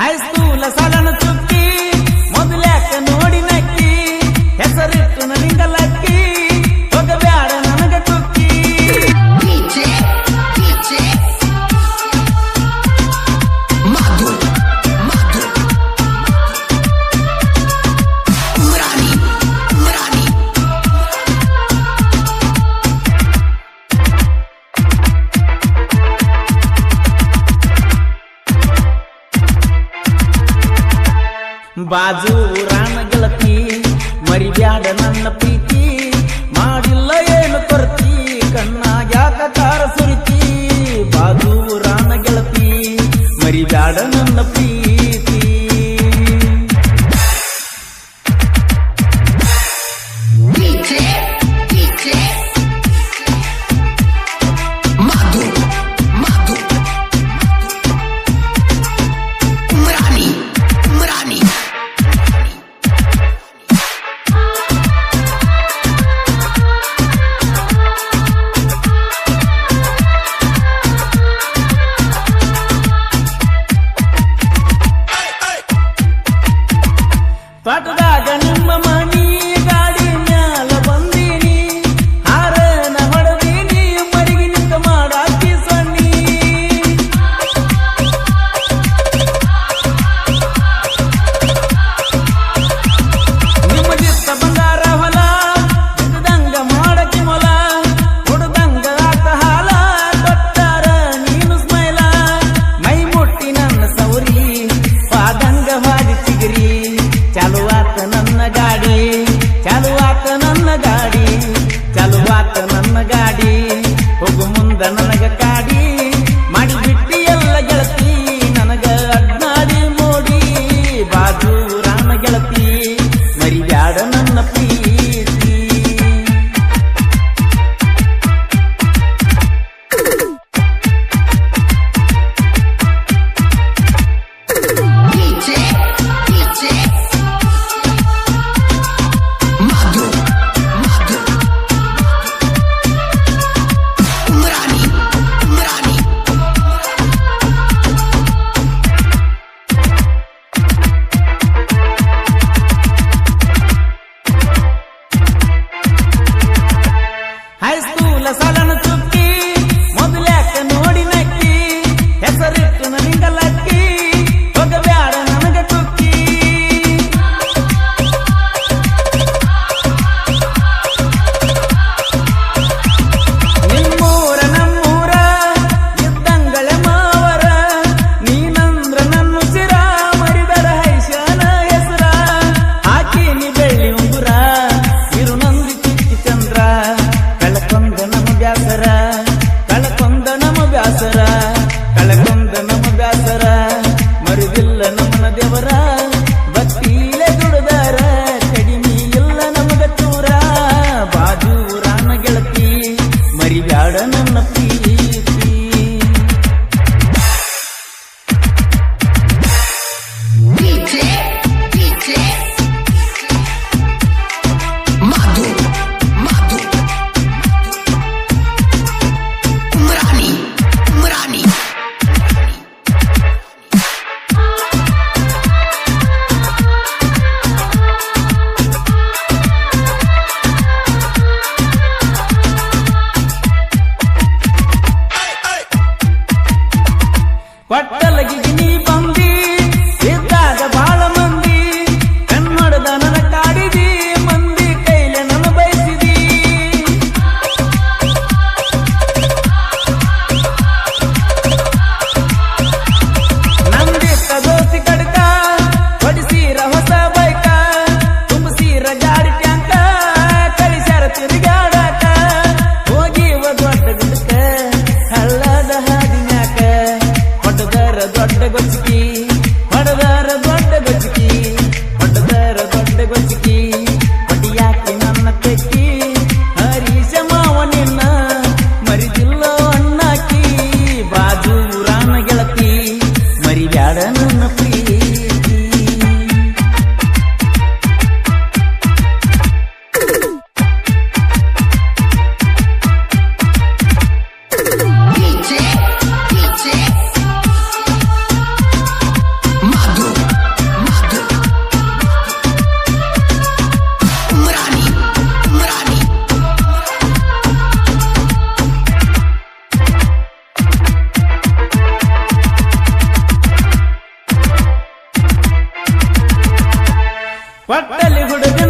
ಹೈಸ್ಕೂಲ ಸಲನು ಬಾಜು ರಾಣ ಗೆಳತಿ ಮರಿಬ್ಯಾಡ ನನ್ನ ಪ್ರೀತಿ, ಮಾಡಿಲ್ಲ ಏನು ಕೊರತಿ ಯಾಕ ಕಾರ ಸುರಿತಿ? ಬಾಜು ರಾಣ ಗೆಳತಿ ಮರಿಬ್ಯಾಡ ನನ್ನ ಪ್ರೀತಿ. ಕಾಟದಾಗ ನಿಮ್ಮ కొట్టలకి నీ ಹೊಟ್ಟಲಿ ಹುಡುಗನ